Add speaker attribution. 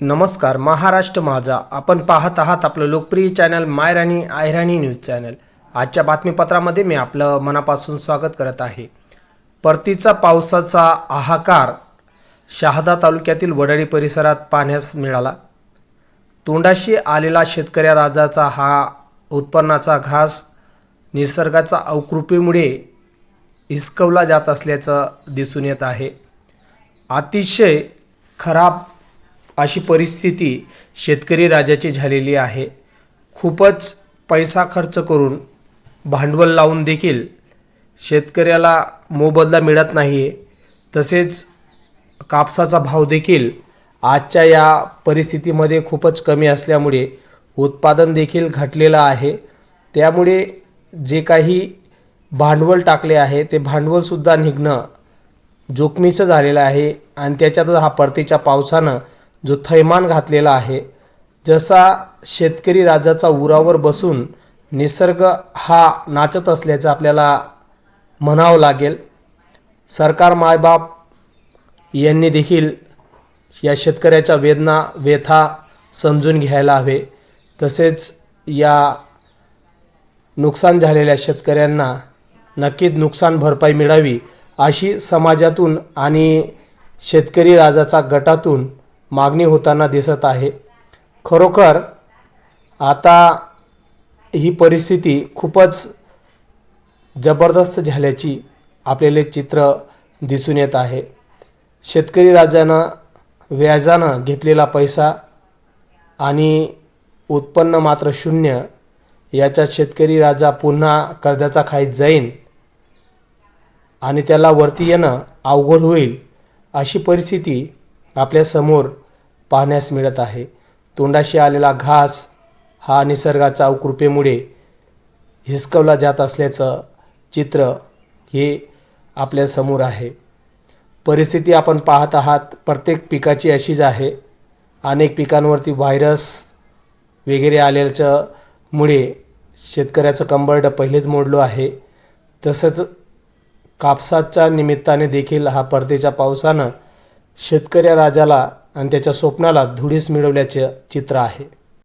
Speaker 1: नमस्कार महाराष्ट्र माझा. आपण पाहत आहात आपलं लोकप्रिय चॅनल मायराणी आयराणी न्यूज चॅनल. आजच्या बातमीपत्रामध्ये मी आपलं मनापासून स्वागत करत आहे. परतीचा पावसाचा हाहाकार शहादा तालुक्यातील वडाळी परिसरात पाहण्यास मिळाला. तोंडाशी आलेला शेतकऱ्या राजाचा हा उत्पन्नाचा घास निसर्गाचा अवकृपेमुळे हिसकवला जात असल्याचं दिसून येत आहे. अतिशय खराब अशी परिस्थिती शेतकरी राजाची झालेली आहे. खूपच पैसा खर्च करून भांडवल लावून देखील शेतकऱ्याला मोबदला मिळत नाही आहे तसेच कापसाचा भाव देखील आजच्या या परिस्थितीमध्ये खूपच कमी असल्यामुळे उत्पादन देखील घटलेलं आहे. त्यामुळे जे काही भांडवल टाकले आहे ते भांडवलसुद्धा निघणं जोखमीचं झालेलं आहे आणि त्याच्यातच हा परतीच्या पावसानं जो थैमान घातलेला आहे जसा शेतकरी राजाचा उरावर बसून निसर्ग हा नाचत असल्याचं आपल्याला म्हणावं लागेल. सरकार मायबाप यांनी देखील या शेतकऱ्याच्या वेदना व्यथा समजून घ्यायला हवे. तसेच या नुकसान झालेल्या शेतकऱ्यांना नक्कीच नुकसान भरपाई मिळावी अशी समाजातून आणि शेतकरी राजाचा गटातून मागणी होताना दिसत आहे. खरोखर आता ही परिस्थिती खूपच जबरदस्त झाल्याची आपल्याला चित्र दिसून येत आहे. शेतकरी राजानं व्याजानं घेतलेला पैसा आणि उत्पन्न मात्र शून्य याच्यात शेतकरी राजा पुन्हा कर्जाचा खाईत जाईन आणि त्याला वरती येणं अवघड होईल अशी परिस्थिती आपल्यासमोर पाहण्यास मिळत आहे. तोंडाशी आलेला घास हा निसर्गाच्या अवकृपेमुळे हिसकवला जात असल्याचं चित्र हे आपल्यासमोर आहे. परिस्थिती आपण पाहत आहात प्रत्येक पिकाची अशीच आहे. अनेक पिकांवरती व्हायरस वगैरे आल्याच्या मुळे शेतकऱ्याचं कंबरडं पहिलेच मोडलो आहे. तसंच कापसाच्या निमित्ताने देखील हा परतीच्या पावसानं शेतकऱ्या राजाला आणि त्याच्या स्वप्नाला धुळीस मिळवल्याचे चित्र आहे.